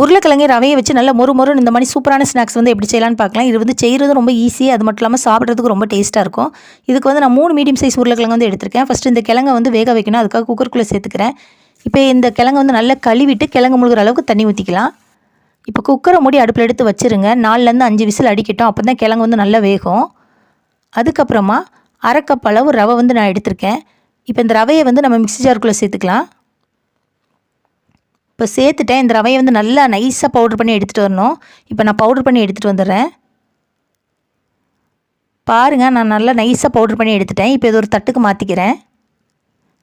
உருளைக்கிழங்கு ரவையை வச்சு நல்ல மொறு மொறுன்னு இந்த மாதிரி சூப்பரான ஸ்நாக்ஸ் வந்து எப்படி செய்யலாம்னு பார்க்கலாம். இது வந்து செய்கிறது ரொம்ப ஈஸி அது மட்டும் இல்லாமல் சாப்பிட்றதுக்கு ரொம்ப டேஸ்ட்டாக இருக்கும். இதுக்கு வந்து நான் மூணு மீடியம் சைஸ் உருளைக்கிழங்கு வந்து எடுத்திருக்கேன். ஃபஸ்ட்டு இந்த கிழங்கை வந்து வேக வைக்கணும். அதுக்காக குக்கருக்குள்ளே சேர்த்துக்கிறேன். இப்போ இந்த கிழங்கு வந்து நல்லா கழுவிட்டு கிழங்கு முழுகிற அளவுக்கு தண்ணி ஊற்றிக்கலாம் இப்போ குக்கரை மூடி அடுப்பில் எடுத்து வச்சுருங்க. நாலுலேருந்து அஞ்சு விசில் அடிக்கட்டும். அப்போ தான் கிழங்கு வந்து நல்லா வேகும். அதுக்கப்புறமா அரை கப் அளவு ரவை வந்து நான் எடுத்திருக்கேன். இப்போ இந்த ரவையை வந்து நம்ம மிக்ஸி ஜாருக்குள்ளே சேர்த்துக்கலாம். இப்போ சேர்த்துட்டேன். இந்த ரவையை வந்து நல்லா நைஸாக பவுடர் பண்ணி எடுத்துகிட்டு வரணும். இப்போ நான் பவுடர் பண்ணி எடுத்துகிட்டு வந்துடுறேன். பாருங்கள் நான் நல்லா நைஸாக பவுடர் பண்ணி எடுத்துட்டேன். இப்போ இது ஒரு தட்டுக்கு மாற்றிக்கிறேன்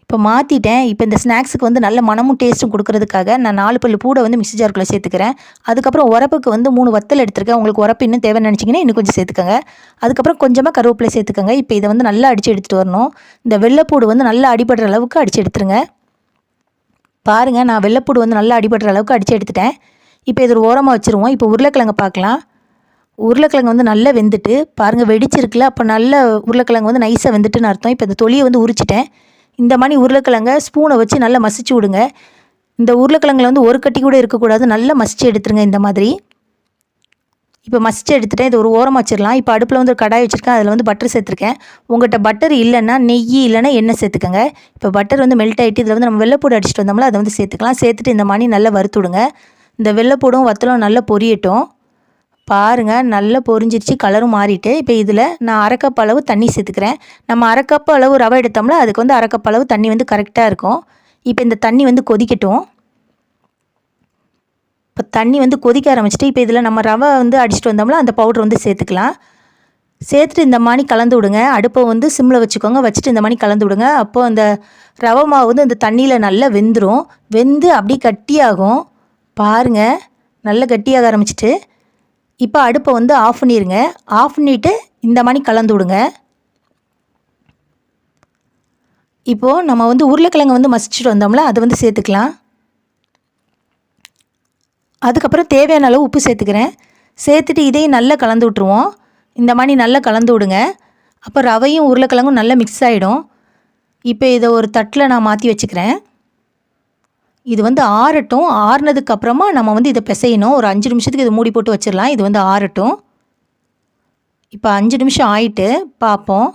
இப்போ மாற்றிட்டேன் இப்போ இந்த ஸ்நாக்ஸுக்கு வந்து நல்ல மனமும் டேஸ்ட்டும் கொடுக்கறதுக்காக நான் நாலு பல்லு பூடை வந்து மிக்சி ஜாருக்குள்ளே சேர்த்துக்கிறேன். அதுக்கப்புறம் உரப்புக்கு வந்து மூணு வத்தல் எடுத்துருக்கேன். உங்களுக்கு உரப்பு இன்னும் தேவைன்னு நினச்சிங்கன்னா இன்னும் கொஞ்சம் சேர்த்துக்கோங்க. அதுக்கப்புறம் கொஞ்சமாக கருவேப்பிலை சேர்த்துக்கோங்க. இப்போ இதை வந்து நல்லா அடித்து எடுத்துகிட்டு வரணும். இந்த வெள்ளைப்பூடு வந்து நல்லா அடிபடுற அளவுக்கு அடித்து எடுத்துருங்க. பாருங்கள் நான் வெள்ளைப்பூடு வந்து நல்லா அடிபடுற அளவுக்கு அடித்து எடுத்துட்டேன். இப்போ இது ஒரு ஓரமாக வச்சுருவோம். இப்போ உருளைக்கிழங்கு பார்க்கலாம். உருளைக்கிழங்கு வந்து நல்லா வெந்துட்டு பாருங்கள் வெடிச்சிருக்குல அப்போ நல்ல உருளைக்கிழங்கு வந்து நைஸாக வெந்துட்டுன்னு அர்த்தம். இப்போ இந்த தொலியை வந்து உரிச்சிட்டேன். இந்த மாதிரி உருளைக்கிழங்க ஸ்பூனை வச்சு நல்லா மசிச்சு விடுங்க. இந்த உருளைக்கிழங்குல வந்து ஒரு கட்டி கூட இருக்கக்கூடாது. நல்லா மசிச்சு எடுத்துருங்க இந்த மாதிரி. இப்போ மசிச்சு எடுத்துகிட்டேன் இது ஒரு ஓரமாக வச்சிடலாம். இப்போ அடுப்பில் வந்து ஒரு கடாய் வச்சுருக்கேன் அதில் வந்து பட்டர் சேர்த்துருக்கேன். உங்கள்கிட்ட பட்டர் இல்லைன்னா நெய் இல்லைன்னா எண்ணெய் சேர்த்துக்கோங்க. இப்போ பட்டர் வந்து மெல்ட் ஆகிட்டு இதில் வந்து நம்ம வெள்ளைப்பூடு அடிச்சிட்டு வந்தோம்ல அதை வந்து சேர்த்துக்கலாம். சேர்த்துட்டு இந்த மாதிரி நல்லா வறுத்து விடுங்க. இந்த வெள்ளைப்பூடும் வத்தலும் நல்லா பொரியட்டும். பாருங்கள் நல்லா பொரிஞ்சிருச்சு கலரும் மாறிட்டு. இப்போ இதில் நான் அரை அளவு தண்ணி சேர்த்துக்கிறேன். நம்ம அரை அளவு ரவை எடுத்தோம்ல அதுக்கு வந்து அரை அளவு தண்ணி வந்து கரெக்டாக இருக்கும். இப்போ இந்த தண்ணி வந்து கொதிக்கட்டும். தண்ணி வந்து கொதிக்க ஆரம்பிச்சிட்டு இப்போ இதில் நம்ம ரவை வந்து அடிச்சிட்டு வந்தோம்ல அந்த பவுடர் வந்து சேர்த்துக்கலாம். சேர்த்துட்டு இந்த மாதிரி கலந்து விடுங்க. அடுப்பை வந்து சிம்மில் வச்சுக்கோங்க. வச்சுட்டு இந்த மாதிரி கலந்து விடுங்க. அப்போது அந்த ரவை மாவு வந்து அந்த தண்ணியில் நல்லா வெந்துடும் வெந்து அப்படியே கட்டியாகும். பாருங்கள் நல்லா கட்டியாக ஆரம்பிச்சிட்டு இப்போ அடுப்பை வந்து ஆஃப் பண்ணிடுங்க ஆஃப் பண்ணிவிட்டு இந்த மாதிரி கலந்து விடுங்க. இப்போது நம்ம வந்து உருளைக்கிழங்கு வந்து மசிச்சுட்டு வந்தோம்ல அதை வந்து சேர்த்துக்கலாம். அதுக்கப்புறம் தேவையான அளவு உப்பு சேர்த்துக்கிறேன். சேர்த்துட்டு இதையும் நல்லா கலந்து விட்ருவோம் இந்த மாதிரி நல்லா கலந்து விடுங்க. அப்போ ரவையும் உருளைக்கிழங்கும் நல்லா மிக்ஸ் ஆகிடும் இப்போ இதை ஒரு தட்டில் நான் மாற்றி வச்சுக்கிறேன். இது வந்து ஆறட்டும். ஆறுனதுக்கு அப்புறமா நம்ம வந்து இதை பிசையணும். ஒரு அஞ்சு நிமிஷத்துக்கு இதை மூடி போட்டு வச்சிடலாம். இது வந்து ஆறட்டும். இப்போ அஞ்சு நிமிஷம் ஆயிட்டு பார்ப்போம்.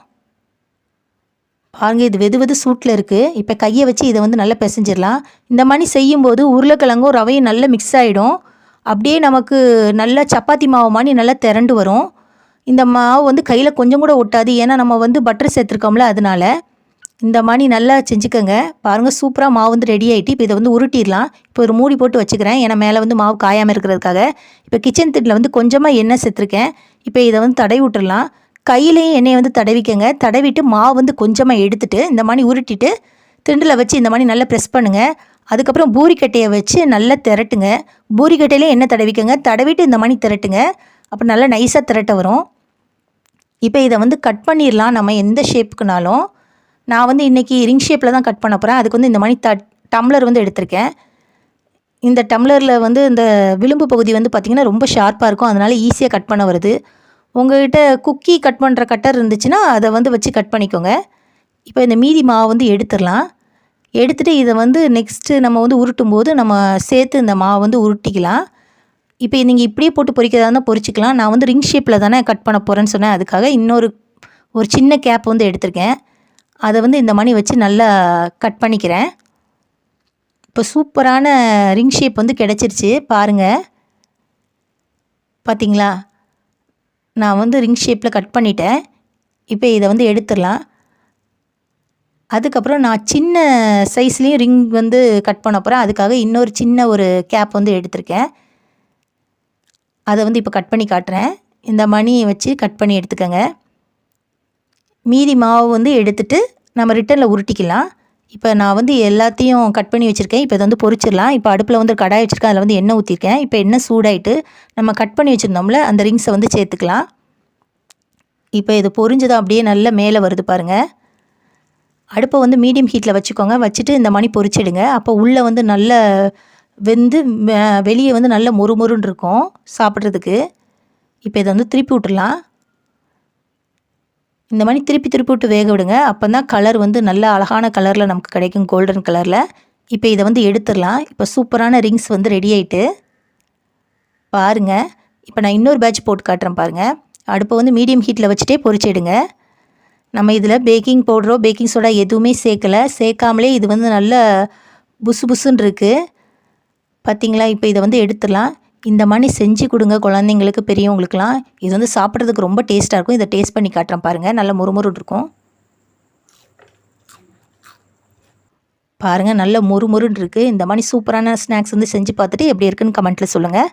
பாருங்க இது வெது வெது சூட்டில் இருக்குது இப்போ கையை வச்சு இதை வந்து நல்லா பிசைஞ்சிடலாம் இந்த மாதிரி செய்யும்போது உருளைக்கிழங்கும் ரவையும் நல்லா மிக்ஸ் ஆகிடும் அப்படியே நமக்கு நல்லா சப்பாத்தி மாவு மாதிரி நல்லா திரண்டு வரும். இந்த மாவு வந்து கையில் கொஞ்சம் கூட ஒட்டாது. ஏன்னா நம்ம வந்து பட்டர் சேர்த்துருக்கோம்ல அதனால. இந்த மாதிரி நல்லா செஞ்சுக்கோங்க. பாருங்கள் சூப்பராக மாவு வந்து ரெடி ஆகிட்டு இப்போ இதை வந்து உருட்டிடலாம் இப்போ ஒரு மூடி போட்டு வச்சுக்கிறேன். ஏன்னா மேலே வந்து மாவு காயாமல் இருக்கிறதுக்காக. இப்போ கிச்சன் திட்டில் வந்து கொஞ்சமாக எண்ணெய் சேர்த்துருக்கேன். இப்போ இதை வந்து தடை விட்டுறலாம் கையிலையும் எண்ணெயை வந்து தடவிக்கங்க. தடவிட்டு மாவு வந்து கொஞ்சமாக எடுத்துட்டு இந்த மாதிரி உருட்டிட்டு திண்டில் வச்சு இந்த மாதிரி நல்லா ப்ரெஸ் பண்ணுங்கள் அதுக்கப்புறம் பூரிக்கட்டையை வச்சு நல்லா திரட்டுங்க. பூரிக்கட்டையிலே எண்ணெய் தடவிக்கங்க. தடவிட்டு இந்த மாதிரி திரட்டுங்க. அப்போ நல்லா நைஸாக திரட்ட வரும். இப்போ இதை வந்து கட் பண்ணிடலாம் நம்ம எந்த ஷேப்புக்குனாலும் நான் வந்து இன்றைக்கி ரிங் ஷேப்பில் தான் கட் பண்ண போகிறேன் அதுக்கு வந்து இந்த மாதிரி த டம்ளர் வந்து எடுத்திருக்கேன். இந்த டம்ளரில் வந்து இந்த விளிம்பு பகுதி வந்து பார்த்திங்கன்னா ரொம்ப ஷார்ப்பாக இருக்கும். அதனால் ஈஸியாக கட் பண்ண வருது. உங்கள்கிட்ட குக்கி கட் பண்ணுற கட்டர் இருந்துச்சுன்னா அதை வந்து வச்சு கட் பண்ணிக்கோங்க. இப்போ இந்த மீதி மாவை வந்து எடுத்துடலாம். எடுத்துகிட்டு இதை வந்து நெக்ஸ்ட்டு நம்ம வந்து உருட்டும் போது நம்ம சேர்த்து இந்த மாவை வந்து உருட்டிக்கலாம். இப்போ நீங்கள் இப்படியே போட்டு பொறிக்கிறதா இருந்தால் பொரிச்சிக்கலாம் நான் வந்து ரிங் ஷேப்பில் தானே கட் பண்ண போகிறேன்னு சொன்னேன். அதுக்காக இன்னொரு ஒரு சின்ன கேப் வந்து எடுத்திருக்கேன். அதை வந்து இந்த மணி வச்சு நல்லா கட் பண்ணிக்கிறேன். இப்போ சூப்பரான ரிங் ஷேப் வந்து கிடச்சிருச்சு. பாருங்கள் பார்த்தீங்களா நான் வந்து ரிங் ஷேப்பில் கட் பண்ணிட்டேன். இப்போ இதை வந்து எடுத்துடலாம். அதுக்கப்புறம் நான் சின்ன சைஸ்லேயும் ரிங் வந்து கட் பண்ண போகிறேன் அதுக்காக இன்னொரு சின்ன ஒரு கேப் வந்து எடுத்திருக்கேன். அதை வந்து இப்போ கட் பண்ணி காட்டுறேன். இந்த மணியை வச்சு கட் பண்ணி எடுத்துக்கோங்க. மீதி மாவு வந்து எடுத்துட்டு நம்ம ரிட்டனில் உருட்டிக்கலாம். இப்போ நான் வந்து எல்லாத்தையும் கட் பண்ணி வச்சுருக்கேன். இப்போ இதை வந்து பொரிச்சிடலாம். இப்போ அடுப்பில் வந்து கடாய் வச்சுருக்கேன். அதில் வந்து எண்ணெய் ஊற்றிருக்கேன் இப்போ எண்ணெய் சூடாயிட்டு நம்ம கட் பண்ணி வச்சுருந்தோம்ல அந்த ரிங்ஸை வந்து சேர்த்துக்கலாம். இப்போ இது பொரிஞ்சதும் அப்படியே நல்ல மேலே வருது பாருங்கள் அடுப்பை வந்து மீடியம் ஹீட்டில் வச்சுக்கோங்க. வச்சுட்டு இந்த மணி பொரிச்சிடுங்க. அப்போ உள்ளே வந்து நல்ல வெந்து வெளியே வந்து நல்ல மொறுமொறுன்னு இருக்கும் சாப்பிட்றதுக்கு. இப்போ இதை வந்து திருப்பி விட்டுடலாம். இந்த மாதிரி திருப்பி திருப்பி விட்டு வேக விடுங்க. அப்போ தான் கலர் வந்து நல்ல அழகான கலரில் நமக்கு கிடைக்கும் கோல்டன் கலரில் இப்போ இதை வந்து எடுத்துடலாம். இப்போ சூப்பரான ரிங்ஸ் வந்து ரெடி ஆகிட்டு பாருங்கள் இப்போ நான் இன்னொரு பேட்ச் போட்டு காட்டுறேன் பாருங்கள் அடுப்பை வந்து மீடியம் ஹீட்டில் வச்சுட்டே பொறிச்சிடுங்க நம்ம இதில் பேக்கிங் பவுடரோ பேக்கிங் சோடா எதுவுமே சேர்க்கலை. சேர்க்காமலே இது வந்து நல்ல புசு புசுன்னு இருக்குது பார்த்தீங்களா இப்போ இதை வந்து எடுத்துடலாம். இந்த மாதிரி செஞ்சு கொடுங்க குழந்தைங்களுக்கு பெரியவங்களுக்குலாம் இது வந்து சாப்பிட்றதுக்கு ரொம்ப டேஸ்ட்டாக இருக்கும். இதை டேஸ்ட் பண்ணி காட்டுறேன் பாருங்கள் நல்ல முறுமுறுன்னு இருக்கும். பாருங்கள் நல்ல முறுமுறுன்னு இருக்குது இந்த மாதிரி சூப்பரான ஸ்நாக்ஸ் வந்து செஞ்சு பார்த்துட்டு எப்படி இருக்குன்னு கமெண்ட்டில் சொல்லுங்கள்